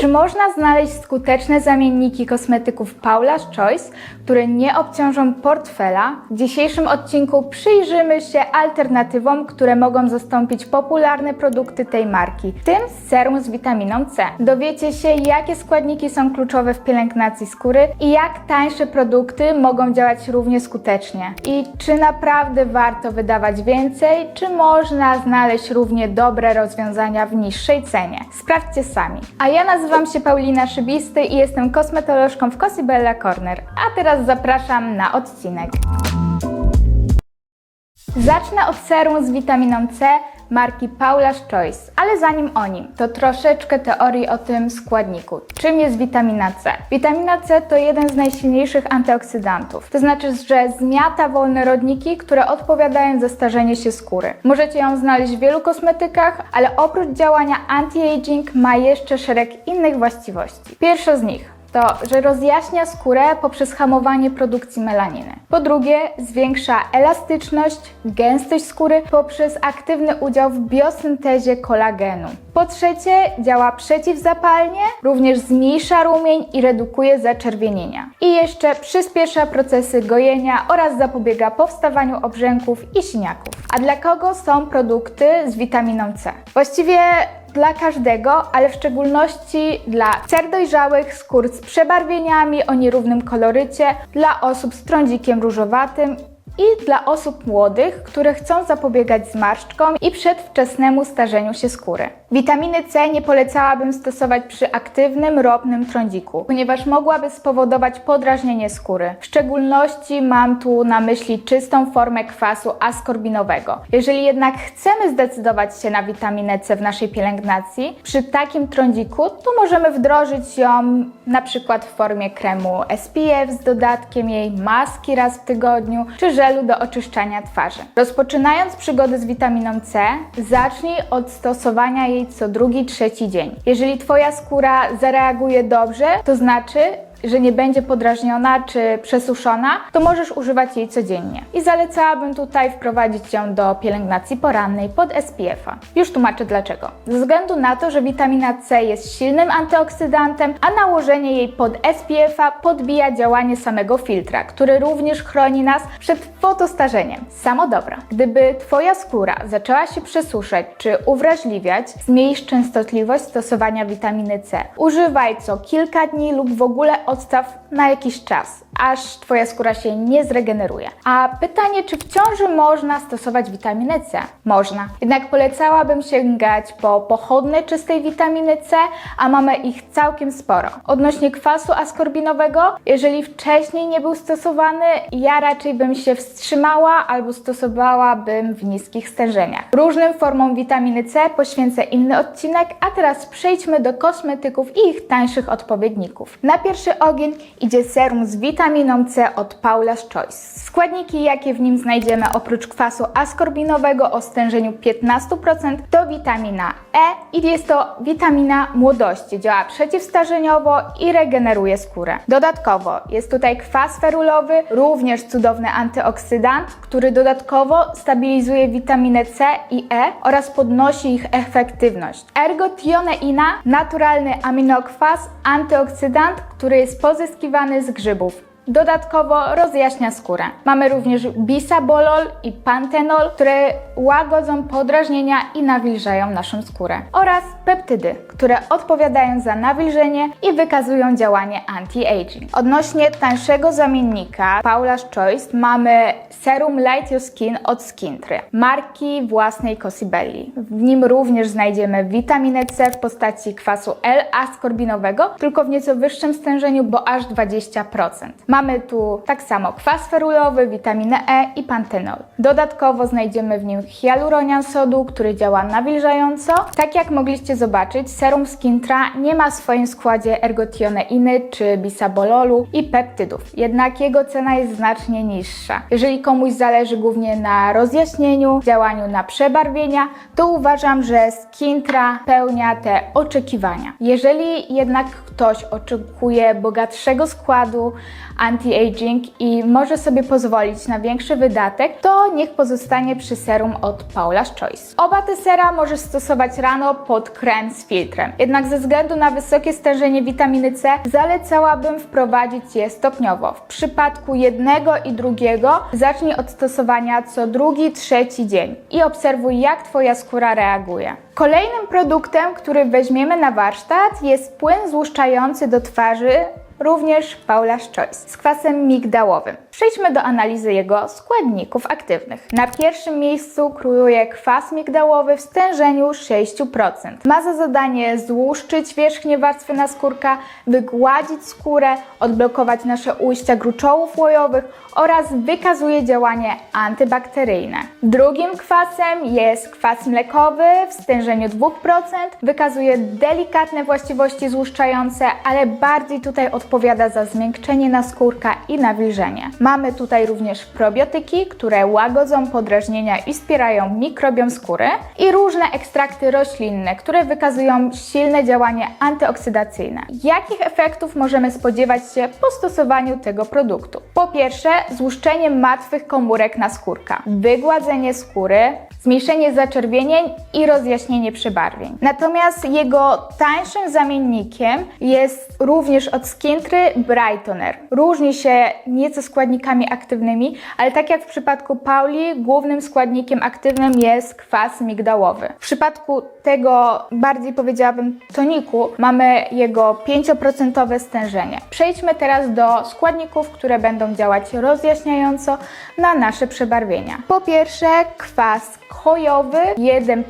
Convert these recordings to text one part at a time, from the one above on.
Czy można znaleźć skuteczne zamienniki kosmetyków Paula's Choice, które nie obciążą portfela? W dzisiejszym odcinku przyjrzymy się alternatywom, które mogą zastąpić popularne produkty tej marki, w tym serum z witaminą C. Dowiecie się, jakie składniki są kluczowe w pielęgnacji skóry i jak tańsze produkty mogą działać równie skutecznie. I czy naprawdę warto wydawać więcej, czy można znaleźć równie dobre rozwiązania w niższej cenie? Sprawdźcie sami. A ja nazywam się Paulina Szybisty i jestem kosmetolożką w Cosibella Corner. A teraz zapraszam na odcinek. Zacznę od serum z witaminą C marki Paula's Choice, ale zanim o nim, to troszeczkę teorii o tym składniku. Czym jest witamina C? Witamina C to jeden z najsilniejszych antyoksydantów, to znaczy, że zmiata wolne rodniki, które odpowiadają za starzenie się skóry. Możecie ją znaleźć w wielu kosmetykach, ale oprócz działania anti-aging ma jeszcze szereg innych właściwości. Pierwsza z nich to, że rozjaśnia skórę poprzez hamowanie produkcji melaniny. Po drugie, zwiększa elastyczność, gęstość skóry poprzez aktywny udział w biosyntezie kolagenu. Po trzecie, działa przeciwzapalnie, również zmniejsza rumień i redukuje zaczerwienienia. I jeszcze przyspiesza procesy gojenia oraz zapobiega powstawaniu obrzęków i siniaków. A dla kogo są produkty z witaminą C? Właściwie dla każdego, ale w szczególności dla cer dojrzałych, skór z przebarwieniami o nierównym kolorycie, dla osób z trądzikiem różowatym i dla osób młodych, które chcą zapobiegać zmarszczkom i przedwczesnemu starzeniu się skóry. Witaminy C nie polecałabym stosować przy aktywnym, ropnym trądziku, ponieważ mogłaby spowodować podrażnienie skóry. W szczególności mam tu na myśli czystą formę kwasu askorbinowego. Jeżeli jednak chcemy zdecydować się na witaminę C w naszej pielęgnacji, przy takim trądziku, to możemy wdrożyć ją na przykład w formie kremu SPF z dodatkiem jej, maski raz w tygodniu, czy żelu do oczyszczania twarzy. Rozpoczynając przygodę z witaminą C, zacznij od stosowania jej co drugi, trzeci dzień. Jeżeli Twoja skóra zareaguje dobrze, to znaczy, że nie będzie podrażniona czy przesuszona, to możesz używać jej codziennie. I zalecałabym tutaj wprowadzić ją do pielęgnacji porannej pod SPF-a. Już tłumaczę dlaczego. Ze względu na to, że witamina C jest silnym antyoksydantem, a nałożenie jej pod SPF-a podbija działanie samego filtra, który również chroni nas przed fotostarzeniem. Samo dobra. Gdyby Twoja skóra zaczęła się przesuszać czy uwrażliwiać, zmniejsz częstotliwość stosowania witaminy C. Używaj co kilka dni lub w ogóle odstaw na jakiś czas, aż Twoja skóra się nie zregeneruje. A pytanie, czy w ciąży można stosować witaminę C? Można. Jednak polecałabym sięgać po pochodne czystej witaminy C, a mamy ich całkiem sporo. Odnośnie kwasu askorbinowego, jeżeli wcześniej nie był stosowany, ja raczej bym się wstrzymała albo stosowałabym w niskich stężeniach. Różnym formom witaminy C poświęcę inny odcinek, a teraz przejdźmy do kosmetyków i ich tańszych odpowiedników. Na pierwszy ogień idzie serum z witaminą C od Paula's Choice. Składniki, jakie w nim znajdziemy oprócz kwasu askorbinowego o stężeniu 15% to witamina E i jest to witamina młodości. Działa przeciwstarzeniowo i regeneruje skórę. Dodatkowo jest tutaj kwas ferulowy, również cudowny antyoksydant, który dodatkowo stabilizuje witaminę C i E oraz podnosi ich efektywność. Ergotioneina, naturalny aminokwas, antyoksydant, który jest pozyskiwany z grzybów. Dodatkowo rozjaśnia skórę. Mamy również bisabolol i pantenol, które łagodzą podrażnienia i nawilżają naszą skórę. Oraz peptydy, które odpowiadają za nawilżenie i wykazują działanie anti-aging. Odnośnie tańszego zamiennika Paula's Choice mamy serum Light Your Skin od Skintry, marki własnej Cosibelli. W nim również znajdziemy witaminę C w postaci kwasu L-askorbinowego, tylko w nieco wyższym stężeniu, bo aż 20%. Mamy tu tak samo kwas ferulowy, witaminę E i pantenol. Dodatkowo znajdziemy w nim hialuronian sodu, który działa nawilżająco. Tak jak mogliście zobaczyć, serum Skintra nie ma w swoim składzie ergotioneiny czy bisabololu i peptydów, jednak jego cena jest znacznie niższa. Jeżeli komuś zależy głównie na rozjaśnieniu, działaniu na przebarwienia, to uważam, że Skintra pełnia te oczekiwania. Jeżeli jednak ktoś oczekuje bogatszego składu, a anti-aging i może sobie pozwolić na większy wydatek, to niech pozostanie przy serum od Paula's Choice. Oba te sera możesz stosować rano pod krem z filtrem. Jednak ze względu na wysokie stężenie witaminy C zalecałabym wprowadzić je stopniowo. W przypadku jednego i drugiego zacznij od stosowania co drugi, trzeci dzień i obserwuj jak Twoja skóra reaguje. Kolejnym produktem, który weźmiemy na warsztat jest płyn złuszczający do twarzy również Paula's Choice z kwasem migdałowym. Przejdźmy do analizy jego składników aktywnych. Na pierwszym miejscu króluje kwas migdałowy w stężeniu 6%. Ma za zadanie złuszczyć wierzchnie warstwy naskórka, wygładzić skórę, odblokować nasze ujścia gruczołów łojowych oraz wykazuje działanie antybakteryjne. Drugim kwasem jest kwas mlekowy w stężeniu 2%. Wykazuje delikatne właściwości złuszczające, ale bardziej tutaj odpowiada za zmiękczenie naskórka i nawilżenie. Mamy tutaj również probiotyki, które łagodzą podrażnienia i wspierają mikrobiom skóry i różne ekstrakty roślinne, które wykazują silne działanie antyoksydacyjne. Jakich efektów możemy spodziewać się po stosowaniu tego produktu? Po pierwsze, złuszczenie martwych komórek naskórka, wygładzenie skóry, zmniejszenie zaczerwienień i rozjaśnienie przebarwień. Natomiast jego tańszym zamiennikiem jest również od Skintry Brightener. Różni się nieco składnikami aktywnymi, ale tak jak w przypadku Pauli, głównym składnikiem aktywnym jest kwas migdałowy. W przypadku tego bardziej powiedziałabym toniku mamy jego 5% stężenie. Przejdźmy teraz do składników, które będą działać rozjaśniająco na nasze przebarwienia. Po pierwsze kwas chojowy 1%.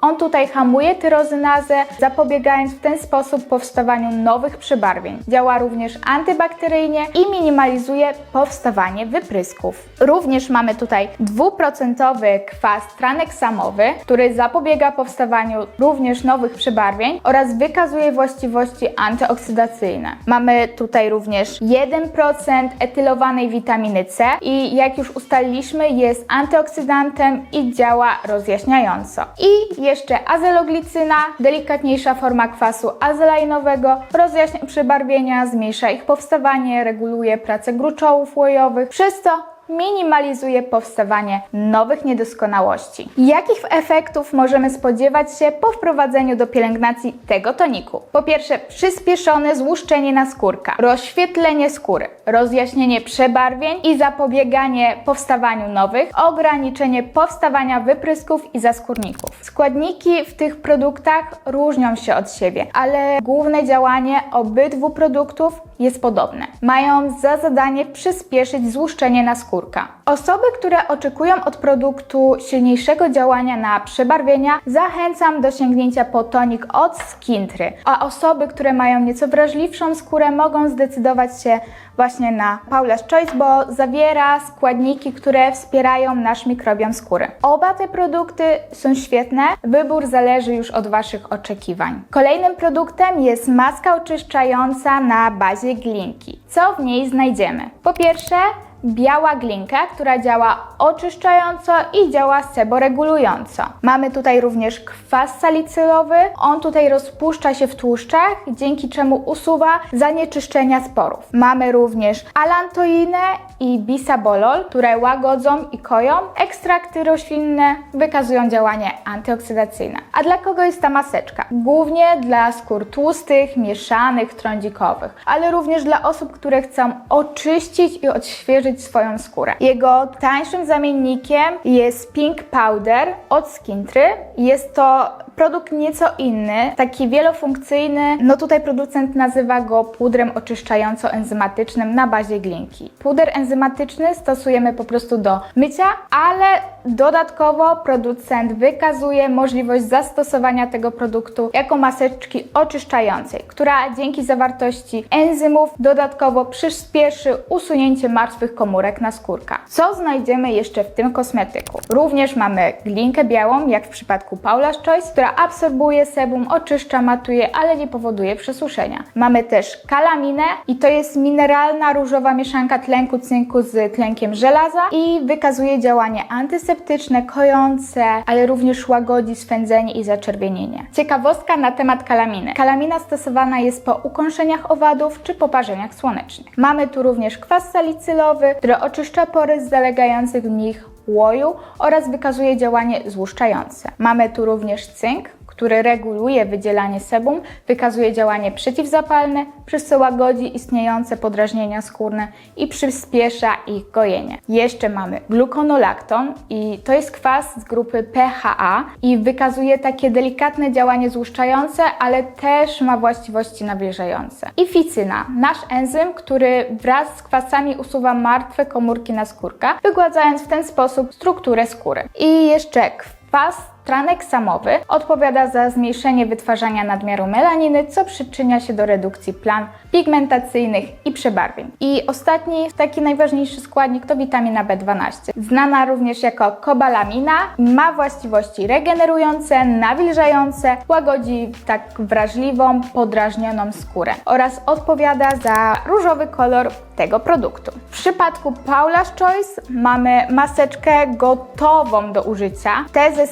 On tutaj hamuje tyrozynazę, zapobiegając w ten sposób powstawaniu nowych przebarwień. Działa również antybakteryjnie i minimalizuje powstawanie wyprysków. Również mamy tutaj 2% kwas traneksamowy, który zapobiega powstawaniu również nowych przebarwień oraz wykazuje właściwości antyoksydacyjne. Mamy tutaj również 1% etylowanej witaminy C i jak już ustaliliśmy jest antyoksydantem i działa rozjaśniająco. I jeszcze azeloglicyna, delikatniejsza forma kwasu azelainowego, rozjaśnia przebarwienia, zmniejsza ich powstawanie, reguluje pracę gruczołów łojowych, przez to minimalizuje powstawanie nowych niedoskonałości. Jakich efektów możemy spodziewać się po wprowadzeniu do pielęgnacji tego toniku? Po pierwsze, przyspieszone złuszczenie naskórka, rozświetlenie skóry, rozjaśnienie przebarwień i zapobieganie powstawaniu nowych, ograniczenie powstawania wyprysków i zaskórników. Składniki w tych produktach różnią się od siebie, ale główne działanie obydwu produktów jest podobne. Mają za zadanie przyspieszyć złuszczenie naskórka. Osoby, które oczekują od produktu silniejszego działania na przebarwienia, zachęcam do sięgnięcia po tonik od Skintry, a osoby, które mają nieco wrażliwszą skórę, mogą zdecydować się właśnie na Paula's Choice, bo zawiera składniki, które wspierają nasz mikrobiom skóry. Oba te produkty są świetne, wybór zależy już od Waszych oczekiwań. Kolejnym produktem jest maska oczyszczająca na bazie glinki. Co w niej znajdziemy? Po pierwsze, biała glinka, która działa oczyszczająco i działa seboregulująco. Mamy tutaj również kwas salicylowy. On tutaj rozpuszcza się w tłuszczach, dzięki czemu usuwa zanieczyszczenia sporów. Mamy również alantoinę i bisabolol, które łagodzą i koją. Ekstrakty roślinne wykazują działanie antyoksydacyjne. A dla kogo jest ta maseczka? Głównie dla skór tłustych, mieszanych, trądzikowych, ale również dla osób, które chcą oczyścić i odświeżyć swoją skórę. Jego tańszym zamiennikiem jest Pink Powder od Skintry. Jest to produkt nieco inny, taki wielofunkcyjny. No tutaj producent nazywa go pudrem oczyszczająco-enzymatycznym na bazie glinki. Puder enzymatyczny stosujemy po prostu do mycia, ale dodatkowo producent wykazuje możliwość zastosowania tego produktu jako maseczki oczyszczającej, która dzięki zawartości enzymów dodatkowo przyspieszy usunięcie martwych komórek naskórka. Co znajdziemy jeszcze w tym kosmetyku? Również mamy glinkę białą, jak w przypadku Paula's Choice, która która absorbuje sebum, oczyszcza, matuje, ale nie powoduje przesuszenia. Mamy też kalaminę i to jest mineralna różowa mieszanka tlenku cynku z tlenkiem żelaza i wykazuje działanie antyseptyczne, kojące, ale również łagodzi swędzenie i zaczerwienienie. Ciekawostka na temat kalaminy. Kalamina stosowana jest po ukąszeniach owadów czy poparzeniach słonecznych. Mamy tu również kwas salicylowy, który oczyszcza pory z zalegających w nich łoju oraz wykazuje działanie złuszczające. Mamy tu również cynk, który reguluje wydzielanie sebum, wykazuje działanie przeciwzapalne, przez co łagodzi istniejące podrażnienia skórne i przyspiesza ich gojenie. Jeszcze mamy gluconolakton i to jest kwas z grupy PHA i wykazuje takie delikatne działanie złuszczające, ale też ma właściwości nawilżające. I ficyna, nasz enzym, który wraz z kwasami usuwa martwe komórki na skórkach, wygładzając w ten sposób strukturę skóry. I jeszcze kwas traneksamowy odpowiada za zmniejszenie wytwarzania nadmiaru melaniny, co przyczynia się do redukcji plam pigmentacyjnych i przebarwień. I ostatni, taki najważniejszy składnik to witamina B12. Znana również jako kobalamina, ma właściwości regenerujące, nawilżające, łagodzi tak wrażliwą, podrażnioną skórę oraz odpowiada za różowy kolor tego produktu. W przypadku Paula's Choice mamy maseczkę gotową do użycia. Te ze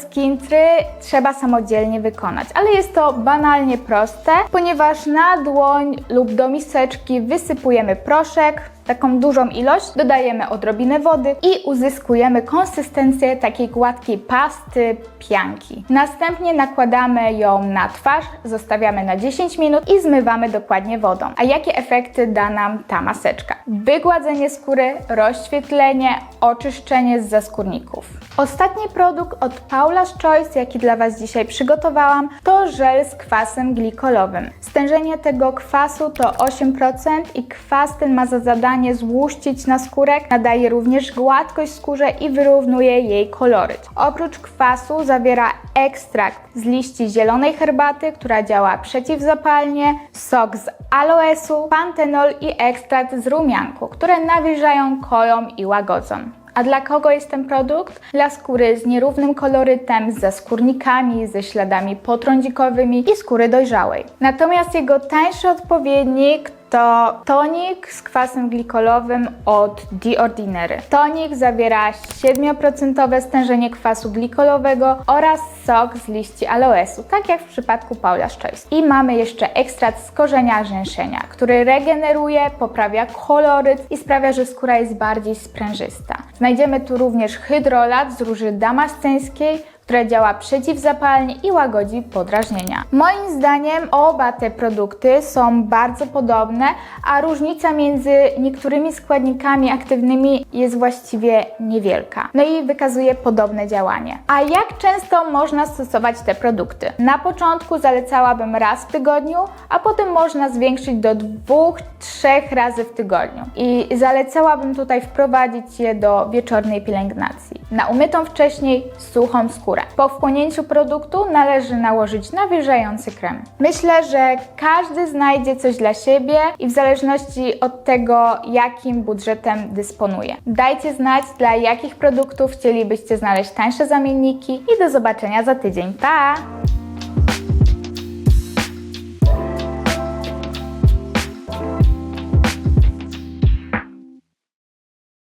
Skintry trzeba samodzielnie wykonać, ale jest to banalnie proste, ponieważ na dłoń lub do miseczki wysypujemy proszek, taką dużą ilość, dodajemy odrobinę wody i uzyskujemy konsystencję takiej gładkiej pasty, pianki. Następnie nakładamy ją na twarz, zostawiamy na 10 minut i zmywamy dokładnie wodą. A jakie efekty da nam ta maseczka? Wygładzenie skóry, rozświetlenie, oczyszczenie z zaskórników. Ostatni produkt od Paula's Choice, jaki dla Was dzisiaj przygotowałam, to żel z kwasem glikolowym. Stężenie tego kwasu to 8% i kwas ten ma za zadanie złuszczyć naskórek, nadaje również gładkość skórze i wyrównuje jej koloryt. Oprócz kwasu zawiera ekstrakt z liści zielonej herbaty, która działa przeciwzapalnie, sok z aloesu, pantenol i ekstrakt z rumianku, które nawilżają, koją i łagodzą. A dla kogo jest ten produkt? Dla skóry z nierównym kolorytem, ze skórnikami, ze śladami potrądzikowymi i skóry dojrzałej. Natomiast jego tańszy odpowiednik to tonik z kwasem glikolowym od The Ordinary. Tonik zawiera 7% stężenie kwasu glikolowego oraz sok z liści aloesu, tak jak w przypadku Paula's Choice. I mamy jeszcze ekstrakt z korzenia rzęszenia, który regeneruje, poprawia koloryt i sprawia, że skóra jest bardziej sprężysta. Znajdziemy tu również hydrolat z róży damasceńskiej, która działa przeciwzapalnie i łagodzi podrażnienia. Moim zdaniem oba te produkty są bardzo podobne, a różnica między niektórymi składnikami aktywnymi jest właściwie niewielka. No i wykazuje podobne działanie. A jak często można stosować te produkty? Na początku zalecałabym raz w tygodniu, a potem można zwiększyć do dwóch, trzech razy w tygodniu. I zalecałabym tutaj wprowadzić je do wieczornej pielęgnacji. Na umytą wcześniej suchą skórę. Po wchłonięciu produktu należy nałożyć nawilżający krem. Myślę, że każdy znajdzie coś dla siebie i w zależności od tego, jakim budżetem dysponuje. Dajcie znać, dla jakich produktów chcielibyście znaleźć tańsze zamienniki i do zobaczenia za tydzień. Pa!